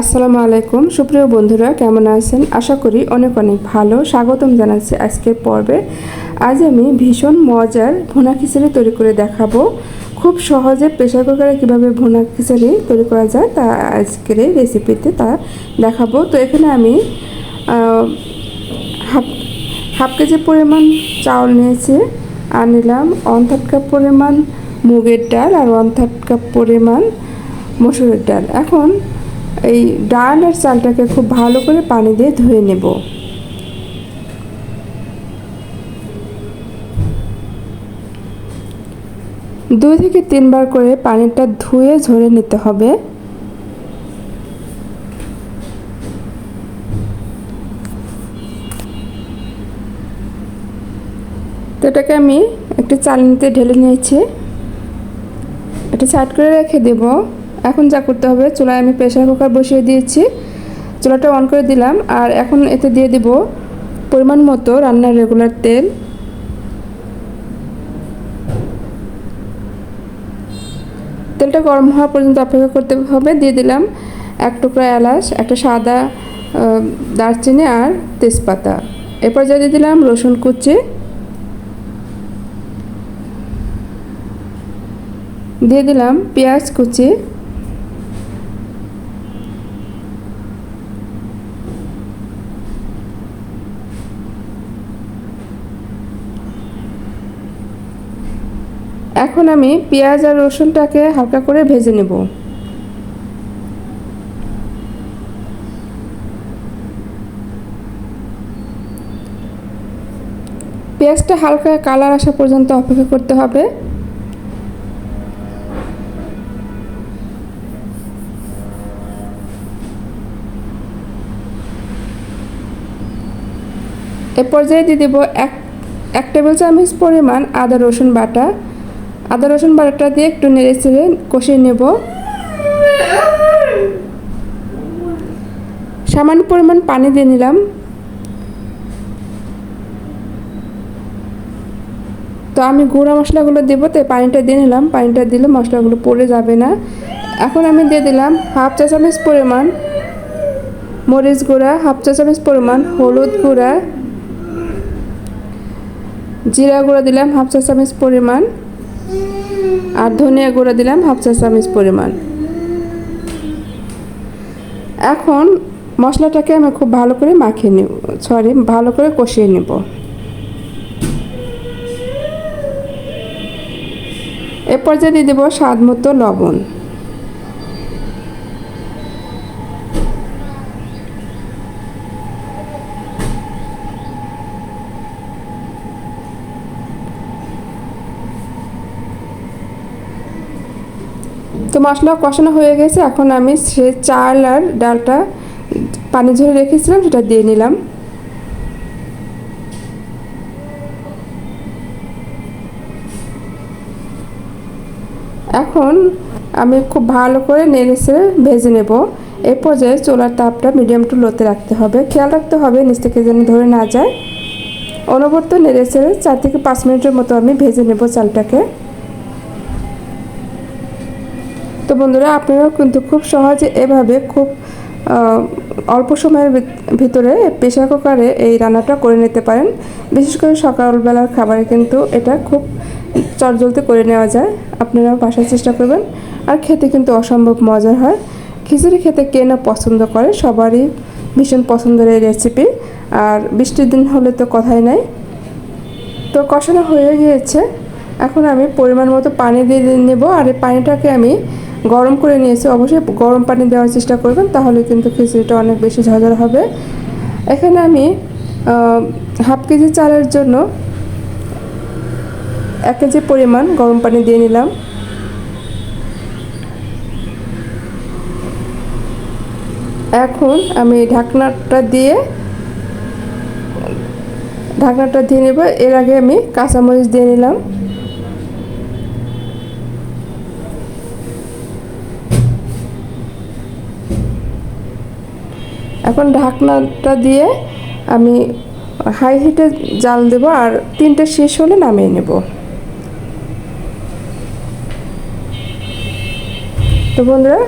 আসসালামু আলাইকুম। সুপ্রিয় বন্ধুরা, কেমন আছেন? আশা করি অনেক অনেক ভালো। স্বাগতম জানাচ্ছি আজকের পর্বে। আজ আমি ভীষণ মজার ভুনা খিচুড়ি তৈরি করে দেখাবো। খুব সহজে প্রেশার কুকারে কীভাবে ভুনা খিচুড়ি তৈরি করা যায় তা আজকের এই রেসিপিতে তা দেখাবো। তো এখানে আমি হাফ হাফ কেজি পরিমাণ চাউল নিয়েছি। আর নিলাম ওয়ান থার্ড কাপ পরিমাণ মুগের ডাল আর ওয়ান থার্ড কাপ পরিমাণ মসুরের ডাল। এখন এই ডাল আর চালটাকে খুব ভালো করে পানি দিয়ে ধুয়ে নেব। দুই থেকে তিনবার করে পানিটা ধুয়ে ঝরে নিতে হবে। তো এটাকে আমি একটি চালনিতে ঢেলে নিয়েছি। এটা সাইড করে রেখে দেব। এখন যা করতে হবে, চুলায় আমি প্রেশার কুকার বসিয়ে দিয়েছি। চুলাটা অন করে দিলাম আর এখন এতে দিয়ে দিব পরিমাণ মতো রান্নার রেগুলার তেল। তেলটা গরম হওয়া পর্যন্ত অপেক্ষা করতে হবে। দিয়ে দিলাম এক টুকরা এলাচ, একটা সাদা দারচিনি আর তেজপাতা। এরপর যা দিয়ে দিলাম রসুন কুচি। দিয়ে দিলাম পেঁয়াজ কুচি। এখন আমি পেঁয়াজ আর রসুনটাকে হালকা করে ভেজে নেব। পেঁয়াজটা হালকা কালার আসা পর্যন্ত অপেক্ষা করতে হবে। এ পর্যায়ে দিয়ে দেবো এক এক টেবিল চামচ পরিমাণ আদা রসুন বাটা। আদা, রসুন বাটাটা দিয়ে একটু নেড়ে চেড়ে কষিয়ে নেব। সামান্য পরিমাণ পানি দিয়ে নিলাম। তো আমি গুঁড়া মশলাগুলো দেবো, তাই পানিটা দিয়ে নিলাম। পানিটা দিলে মশলাগুলো পড়ে যাবে না। এখন আমি দিয়ে দিলাম হাফ চা চামচ পরিমাণ মরিচ গুঁড়া, হাফ চা চামচ পরিমাণ হলুদ গুঁড়া। জিরা গুঁড়া দিলাম হাফ চা চামচ পরিমাণ। আর ধনিয়া গুঁড়া দিলাম হাফ চা চামচ পরিমাণ। এখন মশলাটাকে আমি খুব ভালো করে মাখিয়ে নেব সরি ভালো করে কষিয়ে নেব। এরপর পর্যায়ে দিয়ে দেবো স্বাদ মতো লবণ। তো মশলা কষানো হয়ে গেছে। এখন আমি সে চাল আর ডালটা পানি ঝরে রেখেছিলাম, সেটা দিয়ে নিলাম। এখন আমি খুব ভালো করে নেড়েছে ভেজে নেব। এই পর্যায়ে চোলার তাপটা মিডিয়াম টু লোতে রাখতে হবে। খেয়াল রাখতে হবে নিচ থেকে যেন ধরে না যায়। অনবর্ত নেড়েছে চার থেকে পাঁচ মিনিটের মতো আমি ভেজে নেব চালটাকে তো বন্ধুরা, আপনারাও কিন্তু খুব সহজে এভাবে খুব অল্প সময়ের ভিত- ভিতরে প্রেশার কুকারে এই রান্নাটা করে নিতে পারেন। বিশেষ করে সকালবেলার খাবারে কিন্তু এটা খুব চটজলদি করে নেওয়া যায়। আপনারা বাসার চেষ্টা করবেন। আর খেতে কিন্তু অসম্ভব মজার হয়। খিচুড়ি খেতে কে না পছন্দ করে, সবারই ভীষণ পছন্দের এই রেসিপি আর বৃষ্টির দিন হলে তো কথাই নাই। তো কষানো হয়ে গিয়েছে। এখন আমি পরিমাণ মতো পানি দিয়ে নেব। আর এই পানিটাকে আমি গরম করে নিয়েছি। অবশ্যই গরম পানি দেওয়ার চেষ্টা করবেন, তাহলে কিন্তু খিচুড়িটা অনেক বেশি ঝরঝর হবে। এখানে আমি হাফ কেজি চালের জন্য এক কেজি পরিমাণ গরম পানি দিয়ে নিলাম। এখন আমি ঢাকনাটা দিয়ে ঢাকনাটা দিয়ে নেব। এর আগে আমি কাঁচামরিচ দিয়ে নিলাম। এখন ঢাকনাটা দিয়ে আমি হাই হিটে জাল দেব আর তিনটে শেষ হলে নামিয়ে নেব। তো বন্ধুরা,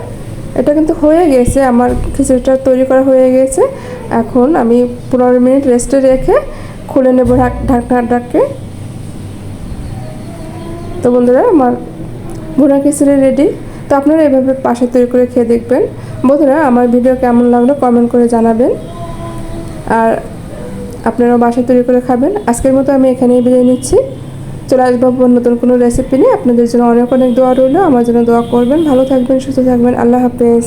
এটা কিন্তু হয়ে গেছে। আমার খিচুড়িটা তৈরি করা হয়ে গেছে। এখন আমি পনেরো মিনিট রেস্টে রেখে খুলে নেব ঢাক- ঢাকনাটাকে। তো বন্ধুরা, আমার ভুনা খিচুড়ি রেডি তো আপনারা এভাবে পাশে তৈরি করে খেয়ে দেখবেন। বন্ধুরা, আমার ভিডিও কেমন লাগল কমেন্ট করে জানাবেন। আর আপনারাও বাসায় তৈরি করে খাবেন। আজকের মতো আমি এখানেই বিদায় নিচ্ছি। চলে আসব নতুন কোনো রেসিপি নিয়ে। আপনাদের জন্য অনেক অনেক দোয়া রইল। আমার জন্য দোয়া করবেন। ভালো থাকবেন, সুস্থ থাকবেন। আল্লাহ হাফেজ।